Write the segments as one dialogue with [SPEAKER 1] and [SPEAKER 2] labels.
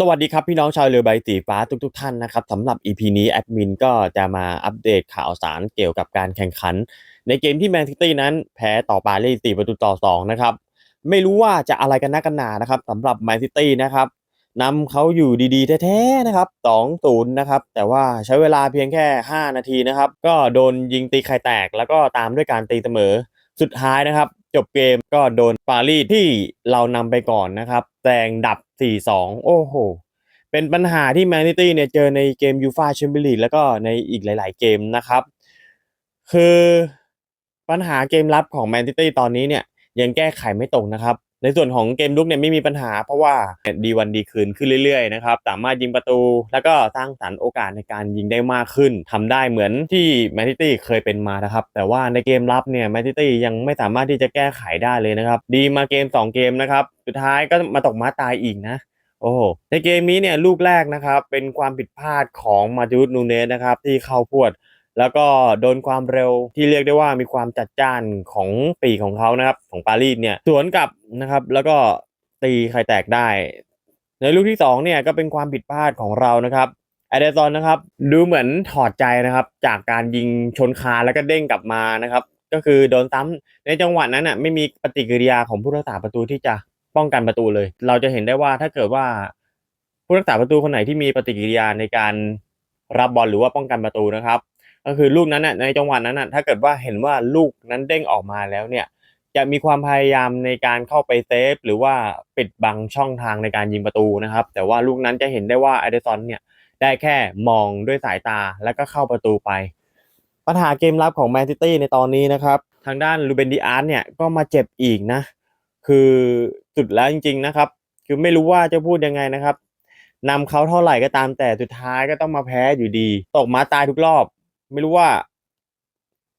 [SPEAKER 1] สวัสดีครับ พี่น้องชาวเรือใบสีฟ้าทุกๆท่านนะครับสำหรับ EP นี้แอดมินก็จะมาอัปเดตข่าวสารเกี่ยวกับการแข่งขัน ในเกมที่แมนซิตี้นั้นแพ้ต่อปารีส4ประตูต่อ2นะครับไม่รู้ว่าจะอะไรกันนักกันหนานะครับสำหรับแมนซิตี้นะครับนำเขาอยู่ดีๆแท้ๆนะครับ2-0นะครับแต่ว่าใช้เวลาเพียงแค่ 5 นาทีนะครับก็โดนยิงตีไข่แตก แล้วก็ตามด้วยการตีเสมอสุดท้ายนะครับ จบเกมก็โดนปารีสที่เรานำไปก่อนนะครับแซงดับ 4-2 โอ้โห เป็นปัญหาที่แมนนิตี้เนี่ยเจอในเกมยูฟาแชมเปี้ยนลีกแล้วก็ในอีกหลาย ๆ เกมนะครับ คือปัญหาเกมรับของแมนนิตี้ตอนนี้เนี่ยยังแก้ไขไม่ตรงนะครับ ในส่วนของเกมลุกเนี่ยไม่มีปัญหา เพราะว่าดีวันดีคืนขึ้นเรื่อยๆนะครับสามารถยิงประตู แล้วก็สร้างสรรค์โอกาสในการยิงได้มากขึ้นทำได้เหมือนที่แมนซิตี้เคยเป็นมานะครับ แต่ว่าในเกมรับเนี่ยแมนซิตี้ยังไม่สามารถที่จะแก้ไขได้เลยนะครับ ดีมาเกม 2 เกมนะครับ สุดท้ายก็มาตกม้าตายอีกนะโอ้โหในเกมนี้เนี่ยลูกแรกนะครับเป็นความผิดพลาดของมาติอุสนูเนสนะครับที่เข้าพวด แล้วก็โดนความเร็วที่เรียกได้ว่ามีความจัดจ้านของปีของเขานะครับของปารีสเนี่ยสวนกลับนะครับ แล้วก็ตีไข่แตกได้ ในลูกที่สองเนี่ยก็เป็นความผิดพลาดของเรานะครับแอเดซอนนะครับดูเหมือนถอดใจนะครับ จากการยิงชนคาแล้วก็เด้งกลับมานะครับ ก็คือโดนซ้ำในจังหวะนั้นอะไม่มีปฏิกิริยาของผู้รักษาประตูที่จะป้องกันประตูเลย เราจะเห็นได้ว่าถ้าเกิดว่าผู้รักษาประตูคนไหนที่มีปฏิกิริยาในการรับบอลหรือว่าป้องกันประตูนะครับ ก็คือลูกนั้นน่ะในจังหวะนั้นน่ะถ้าเกิดว่าเห็นว่าลูกนั้นเด้งออกมาแล้วเนี่ยจะมีความพยายามในการเข้าไปเซฟหรือว่าปิดบังช่องทางในการยิงประตูนะครับ แต่ว่าลูกนั้นจะเห็นได้ว่าไอเดซอนเนี่ยได้แค่มองด้วยสายตาแล้วก็เข้าประตูไป ปัญหาเกมรับของแมนซิตี้ในตอนนี้นะครับ ทางด้านลูเบนดิอาร์เนี่ยก็มาเจ็บอีกนะ คือสุดแล้วจริง ๆนะครับ คือไม่รู้ว่าจะพูดยังไงนะครับนำเขาเท่าไหร่ก็ตามแต่สุดท้ายก็ต้องมาแพ้อยู่ดี ตกมาตายทุกรอบ ไม่รู้ว่า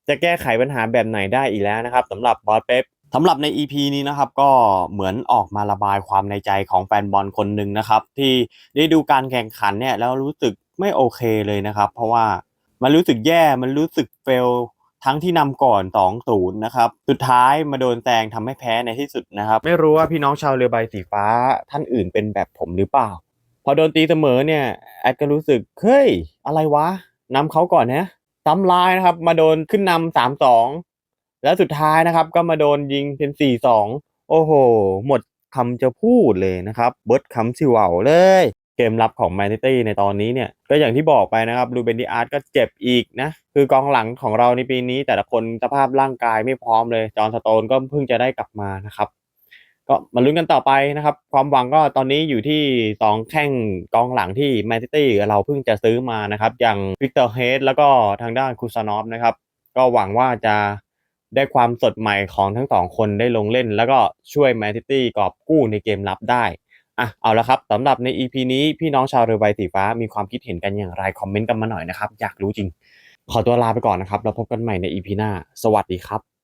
[SPEAKER 1] จะแก้ไขปัญหาแบบไหนได้อีกแล้วนะครับสำหรับบอสเป๊ปสำหรับใน EP นี้นะครับก็เหมือนออกมาระบายความในใจของแฟนบอลคนหนึ่งนะครับ ที่ได้ดูการแข่งขันเนี่ยแล้วรู้สึกไม่โอเคเลยนะครับ เพราะว่ามันรู้สึกแย่มันรู้สึกเฟลทั้งที่นำก่อน2-0นะครับสุดท้ายมาโดนแซงทำให้แพ้ในที่สุดนะครับ ไม่รู้ว่าพี่น้องชาวเรือใบสีฟ้าท่านอื่นเป็นแบบผมหรือเปล่า พอโดนตีเสมอเนี่ยแอดก็รู้สึกเฮ้ยอะไรวะนำเขาก่อนนะ ซ้ำลายนะครับ มาโดนขึ้นนำสามสองแล้วสุดท้ายนะครับ ก็มาโดนยิงเป็นสี่สองโอ้โห หมดคำจะพูดเลยนะครับ เบิร์ดคำสิว่าวเลย เกมรับของแมนซิตี้ในตอนนี้เนี่ย ก็อย่างที่บอกไปนะครับลูเบนดิอาร์ตก็เจ็บอีกนะ คือกองหลังของเราในปีนี้แต่ละคนสภาพร่างกายไม่พร้อมเลย จอห์นสโตนก็เพิ่งจะได้กลับมานะครับ ก็มาลุ้นกันต่อไปนะครับ ความหวังก็ตอนนี้อยู่ที่ 2 แข้งกองหลังที่แมนซิตี้เราเพิ่งจะซื้อมานะครับ อย่างวิกเตอร์เฮดแล้วก็ทางด้านคูซานอฟนะครับ ก็หวังว่าจะได้ความสดใหม่ของทั้งสองคนได้ลงเล่น แล้วก็ช่วยแมนซิตี้กอบกู้ในเกมรับได้อะเอาละครับสำหรับใน EP นี้พี่น้องชาวเรือใบสีฟ้ามีความคิดเห็นกันอย่างไรคอมเมนต์กันมาหน่อยนะครับ อยากรู้จริง ขอตัวลาไปก่อนนะครับ แล้วพบกันใหม่ใน EP หน้า สวัสดีครับ